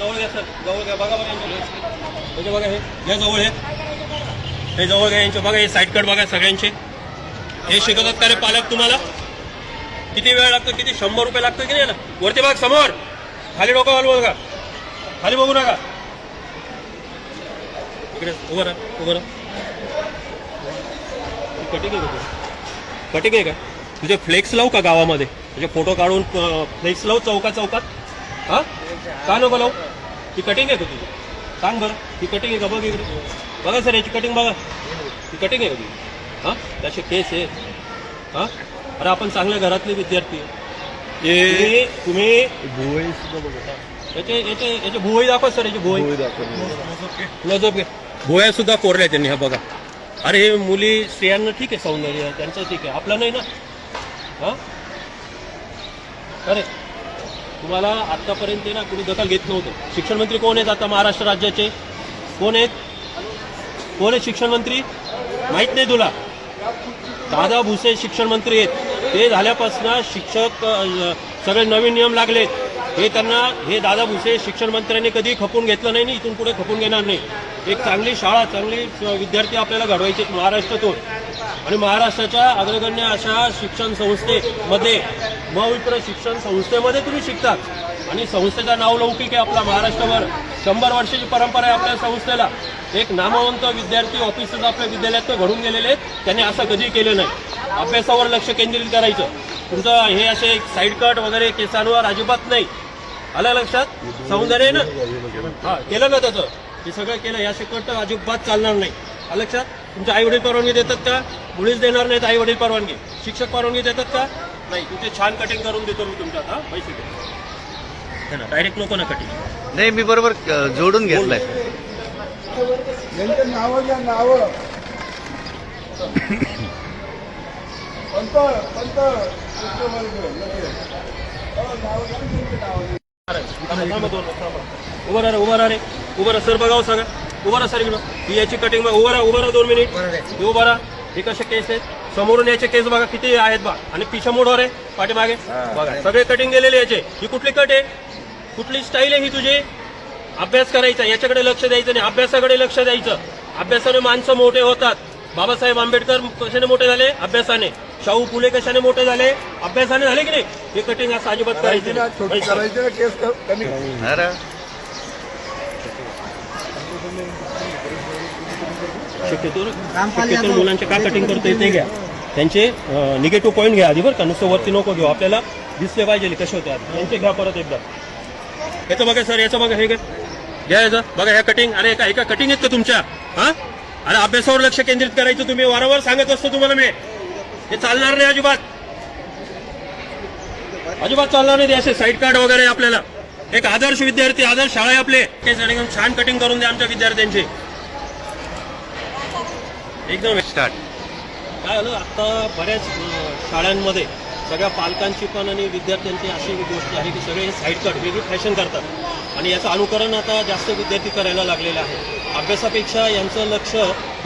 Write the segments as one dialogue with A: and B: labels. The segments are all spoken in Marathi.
A: जवळ घ्या सर. जवळ घ्या. बघा बघा म्हणजे बघा हे. घ्या जवळ हे. हे जवळ घ्या यांचे बघा हे साईड कट बघा सगळ्यांचे. हे शिकवतात का रे पालक तुम्हाला? किती वेळ लागतो? किती? शंभर रुपये लागतो की नाही ना वरती बघ समोर. खाली डोकं हलवू नका खाली बघू नका. इकडे उभं राहा उभं राहा. कटिंग आहे का कटिंग आहे का? तुझे फ्लेक्स लावू का गावामध्ये? तुझे फोटो काढून फ्लेक्स लावू चौका चौकात हा? का नको लावू? ही कटिंग आहे का तुझी? सांग बरं. ही कटिंग आहे का? बघ इकडे. बघा सर याची कटिंग बघा. ही कटिंग आहे का तुझी? हा? त्याचे केस आहे हा? अरे आपण चांगल्या घरातले विद्यार्थी आहे.
B: हे
A: तुम्ही तुम्ही याचे याचे याचे भुवई दाखव सर याची भुवई. नजर घे. भुवया सुद्धा कोरल्या त्यांनी हा बघा. अरे हे मुली स्त्रियांना ठीक आहे सौंदर्य त्यांचं ठीक आहे. आपलं नाही ना? हा? अरे तुम्हाला आतापर्यंत ना कुणी दखल घेत नव्हतं. शिक्षण मंत्री कोण आहेत आता महाराष्ट्र राज्याचे? कोण आहेत? कोण आहेत शिक्षण मंत्री? माहीत नाही तुला. दादा भुसे शिक्षण मंत्री आहेत. ते झाल्यापासून शिक्षक सगळे नवीन नियम लागलेत. हे त्यांना हे दादा भुसे शिक्षण मंत्र्यांनी कधी खपून घेतलं नाही इथून पुढे खपून घेणार नाही. एक चांगली शाळा चांगली विद्यार्थी आपल्याला घडवायचे आहेत महाराष्ट्रातून. आणि महाराष्ट्राच्या अग्रगण्य अशा शिक्षण संस्थेमध्ये महाविप्र शिक्षण संस्थेमध्ये तुम्ही शिकतात आणि संस्थेचं नाव लौकिक आहे आपला महाराष्ट्रभर. शंभर वर्षाची परंपरा आहे आपल्या संस्थेला. एक नामवंत विद्यार्थी ऑफिसर्स आपल्या विद्यालयात घडून गेलेले आहेत. त्यांनी असं कधी केलं नाही. अभ्यासावर लक्ष केंद्रित करायचं. तुमचं हे असे साईड कट वगैरे केसांवर अजिबात नाही. आलं लक्षात? सौंदर्य आहे ना? हा केलं ना त्याचं? हे सगळं केलं या तर अजिबात चालणार नाही. आलं लक्षात? तुमच्या आई वडील परवानगी देतात का? मुळीच देणार नाहीत आई वडील परवानगी. शिक्षक परवानगी देतात का? नाही. तुमचे छान कटिंग करून देतो मी तुमच्यात हा? पैसे दे डायरेक्ट नको ना कटिंग
B: नाही मी बरोबर जोडून घेतलाय.
C: नावं घ्या नावं. पंत पंत ना.
A: उभा राहा रे, उभा राहा रे. उभा सर बघावं सांगा. उभा सर इकडं. ही याची कटिंग बघा. उभा राहा उभा राहा दोन मिनिट हे उभा राहा. हे कसे केस आहेत? समोरून याचे केस बघा किती आहेत बघा. आणि पिछा मोडवर आहे पाठीमागे. बघा सगळे कटिंग गेलेले याचे. ही कुठली कट आहे? कुठली स्टाईल आहे ही तुझी? अभ्यास करायचा याच्याकडे लक्ष द्यायचं नाही. अभ्यासाकडे लक्ष द्यायचं. अभ्यासाने माणसं मोठे होतात. बाबासाहेब आंबेडकर कशाने मोठे झाले? अभ्यासाने. शाहू फुले कशाने मोठे झाले? अभ्यासाने झाले की नाही? हे कटिंग असं अजिबात
C: करायची
A: करायचं
C: ना
A: नाही.
C: छोटी
A: पैसा.
C: करायची ना केस क- कमी
B: अरे
A: शक्यतो शक्यतो मुलांचे का कटिंग करतोय ते घ्या. त्यांचे निगेटिव्ह पॉईंट घ्या आधी बरं का नुसतं वरती नको घेऊ. आपल्याला दिसले पाहिजे कसे होते आता. यांचे घ्या परत एकदा. याचं बघा सर याचं बघा हे घ्या. याचं. बघा ह्या कटिंग अरे एका एका कटिंग आहेत का तुमच्या? हा? अरे अभ्यासावर लक्ष केंद्रित करायचं तुम्ही. वारंवार सांगत असतो तुम्हाला मी. हे चालणार नाही अजिबात. अजिबात चालणार नाही. असे साईड कार्ड वगैरे आपल्याला. एक आदर्श विद्यार्थी आदर्श शाळा आहे आपले. ते एकदम छान कटिंग करून द्या आमच्या विद्यार्थ्यांची. एकदम.
B: स्टार्ट
A: काय झालं? आता बऱ्याच शाळांमध्ये सगळ्या पालकांची पण आणि विद्यार्थ्यांची अशी गोष्ट आहे की सगळे साईड कट वेगळी फॅशन करतात. आणि याचं अनुकरण आता जास्त विद्यार्थी करायला लागलेलं आहे. अभ्यासापेक्षा यांचं लक्ष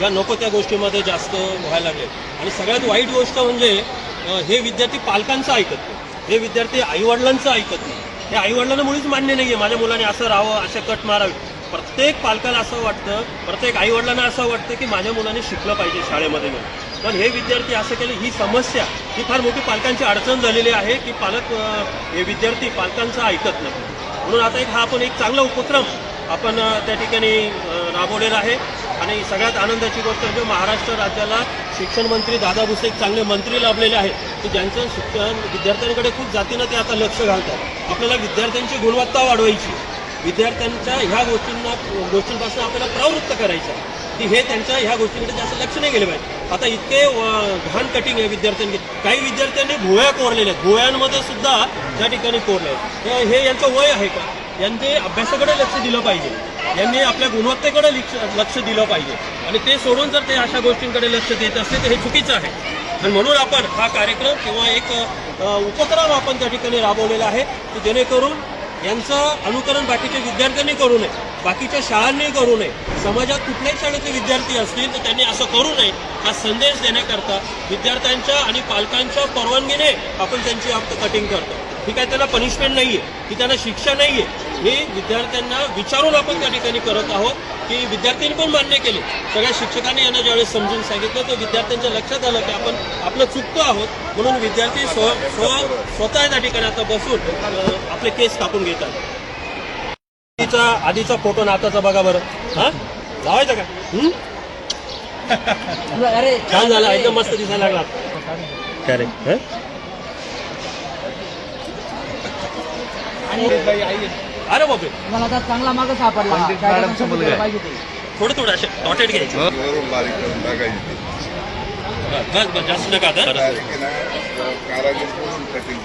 A: या नको त्या गोष्टीमध्ये जास्त व्हायला लागले आणि सगळ्यात वाईट गोष्ट म्हणजे हे विद्यार्थी पालकांचं ऐकत नाही. हे विद्यार्थी आईवडिलांचं ऐकत नाही. हे आईवडिलांना मुळीच मान्य नाहीये. माझ्या मुलाने असं राहावं असे कट मारावे. प्रत्येक पालकाला असं वाटतं प्रत्येक आईवडिलांना असं वाटतं की माझ्या मुलाने शिकलं पाहिजे शाळेमध्ये म्हणून. पण हे विद्यार्थी असं केलं ही समस्या ही फार मोठी पालकांची अडचण झालेली आहे की पालक हे विद्यार्थी पालकांचं ऐकत नाही. म्हणून आता एक हा आपण एक चांगला उपक्रम आपण त्या ठिकाणी राबवलेला आहे. आणि सगळ्यात आनंदाची गोष्ट म्हणजे महाराष्ट्र राज्याला शिक्षण मंत्री दादा भुसे एक चांगले मंत्री लाभलेले आहेत. की ज्यांचं शिक्षण विद्यार्थ्यांकडे खूप जातीनं ते आता लक्ष घालतात. आपल्याला विद्यार्थ्यांची गुणवत्ता वाढवायची. विद्यार्थ्यांच्या ह्या गोष्टींना गोष्टींपासून आपल्याला प्रवृत्त करायचं की हे त्यांच्या ह्या गोष्टींकडे जास्त लक्ष नाही गेले पाहिजे. आता इतके घाण कटिंग आहे विद्यार्थ्यांनी काही विद्यार्थ्यांनी भोया कोरलेल्या आहेत. भोयांमध्ये सुद्धा त्या ठिकाणी कोरले आहेत. हे- हे यांचं वय आहे का? यांनी अभ्यासाकडे लक्ष दिलं पाहिजे. यांनी आपल्या गुणवत्तेकडे लक्ष लक्ष दिलं पाहिजे. आणि ते सोडून जर ते अशा गोष्टींकडे लक्ष देत असते तर हे चुकीचं आहे. आणि म्हणून आपण हा कार्यक्रम किंवा एक उपक्रम आपण त्या ठिकाणी राबवलेला आहे की जेणेकरून यांचं अनुकरण बाकीच्या विद्यार्थ्यांनी करू नये बाकीच्या शाळांनी करू नये. समाजात कुठल्याही शाळेतले विद्यार्थी असतील तर त्यांनी असं करू नये हा संदेश देण्याकरता विद्यार्थ्यांच्या आणि पालकांच्या परवानगीने आपण त्यांची कटिंग करतो. ही काय त्याला पनिशमेंट नाही आहे ही त्यांना शिक्षा नाहीये. हे विद्यार्थ्यांना विचारून आपण त्या ठिकाणी करत आहोत की विद्यार्थ्यांनी पण मान्य केले. सगळ्या शिक्षकांनी यांना ज्यावेळेस समजून सांगितलं तर विद्यार्थ्यांच्या लक्षात आलं की आपण आपलं चुकतो आहोत. म्हणून विद्यार्थी स्व स्व स्वतः त्या ठिकाणी आता बसून आपले केस कापून घेतात. आधीचा आधीचा फोटो आताचा बघा बरं. हा? लावायचा का?
D: अरे
A: छान झाला एकदम मस्त दिसायला लागला. काय रे हं?
D: आणि
A: अरे बापरे
D: मला आता चांगला माग सापडला
B: पंडित
D: काय
B: मॅडमचा मुलगा आहे.
D: पाहिजे ते.
A: थोडं थोडं असे डॉटेड घ्यायचे.
C: वरून बारीक करून टाकायची
A: बस बस जास्त नका आता
C: बारीक आहे ना कारागीर करून कटिंग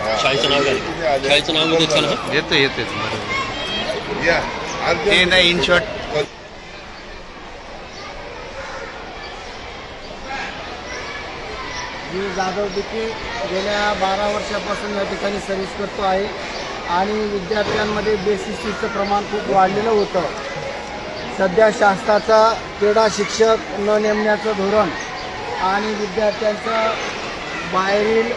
C: हा.
A: शाळेचं नाव
C: तुम्ही
A: काय
C: आले.
A: शाळेचं नाव देत का
B: येतं येते बरोबर
C: या
B: ते नाही इन शॉर्ट
E: मी जाधव डिके गेल्या बारा वर्षापासून या ठिकाणी सर्व्हिस करतो आहे. आणि विद्यार्थ्यांमध्ये बेसिस्टीचं प्रमाण खूप वाढलेलं होतं. सध्या शासनाचा क्रीडा शिक्षक न नेमण्याचं धोरण आणि विद्यार्थ्यांचं बाहेरील